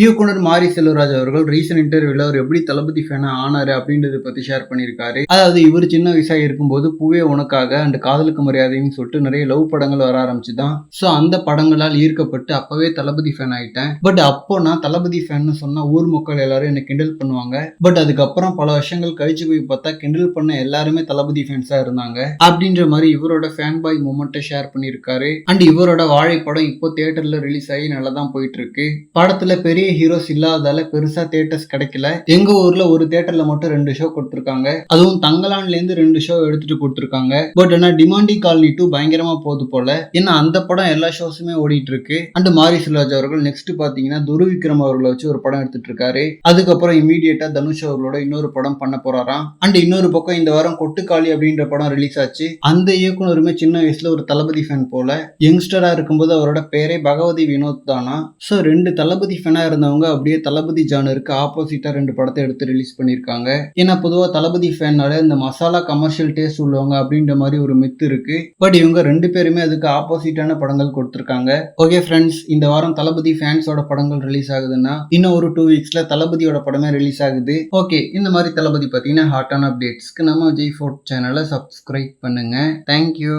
இயக்குனர் மாரி செல்வராஜ் அவர்கள் ரீசன்ட் இன்டர்வியூல அவர் எப்படி தளபதி ஃபேனா ஆனாரு அப்படின்றத பத்தி ஷேர் பண்ணியிருக்காரு. அதாவது இவர் சின்ன வயசா இருக்கும்போது பூவே உனக்காக அண்ட் காதலுக்கு மரியாதைன்னு சொல்லிட்டு நிறைய லவ் படங்கள் வர ஆரம்பிச்சுதான். ஸோ அந்த படங்களால் ஈர்க்கப்பட்டு அப்பவே தளபதி ஃபேன் ஆயிட்டேன். பட் அப்போ நான் தளபதி ஃபேன்னு சொன்னா ஊர் மக்கள் எல்லாரும் என்ன கிண்டல் பண்ணுவாங்க. பட் அதுக்கப்புறம் பல வருஷங்கள் கழிச்சு போய் பார்த்தா கிண்டல் பண்ண எல்லாருமே தளபதி ஃபேன்ஸா இருந்தாங்க. அப்படின்ற மாதிரி இவரோட ஃபேன் பாய் மூமெண்ட்டை ஷேர் பண்ணியிருக்காரு. அண்ட் இவரோட வாழை படம் இப்போ தியேட்டர்ல ரிலீஸ் ஆகி நல்லா தான் போயிட்டு இருக்கு. படத்துல பெரிய ஹீரோஸ் இல்லாததால பெருசா தியேட்டர்ஸ் கிடைக்கல. எங்க ஊர்ல ஒரு தியேட்டர்ல மட்டும் ரெண்டு ஷோ கொடுத்துருக்காங்க. அதுவும் தங்கலான்ல இருந்து ரெண்டு ஷோ எடுத்துட்டு கொடுத்துருக்காங்க. பட் ஆனா டிமாண்டி காலனி டூ பயங்கரமா போகுது போல. ஏன்னா அந்த படம் எல்லா ஷோஸுமே ஓடிட்டு இருக்கு அண்ட் மாரி செல்வராஜ் அவர்கள் நெக்ஸ்ட் பாத்தீங்கன்னா துரு விக்ரம் அவர்களை வச்சு ஒரு படம் எடுத்துட்டு இருக்காரு. அதுக்கப்புறம் இமீடியட்டா தனுஷ் அவர்களோட இன்னொரு படம் பண்ண போறாராம். அண்ட் இன்னொரு பக்கம் இந்த வாரம் கொட்டுக்காளி அப்படின்ற படம் ரிலீஸ் ஆச்சு. அந்த இயக்குனருமே சின்ன வயசுல ஒரு தளபதி ஃபேன் போல. யங்ஸ்டரா இருக்கும்போது அவரோட பேரே பகவதி வினோத் தானா? ஸோ ரெண்டு தளபதி ஃபேனா இருந்தவங்க அப்படியே தளபதி ஜானருக்கு ஆப்போசிட்டா ரெண்டு படத்தை எடுத்து ரிலீஸ் பண்ணியிருக்காங்க. ஏன்னா பொதுவா தளபதி ஃபேன்னால இந்த மசாலா கமர்ஷியல் டேஸ்ட் உள்ளவங்க அப்படின்ற மாதிரி ஒரு மித்து இருக்கு. பட் இவங்க ரெண்டு பேருமே அதுக்கு ஆப்போசிட்டான படங்கள் கொடுத்துருக்காங்க. ஓகே ஃப்ரெண்ட்ஸ் இந்த வாரம் தளபதி ஃபேன்ஸோட படங்கள் ரிலீஸ் ஆகுதுன்னா இன்னும் ஒரு டூ வீக்ஸ்ல தளபதியோட படமே ரிலீஸ் ஆகுது. ஓகே இந்த மாதிரி தளபதி பார்த்தீங்கன்னா ஹாட்டான அப்டேட்ஸ்க்கு நம்ம விஜய் ஃபோர்ட் சேனலை சப்ஸ்கிரைப் பண்ணுங்க. Thank you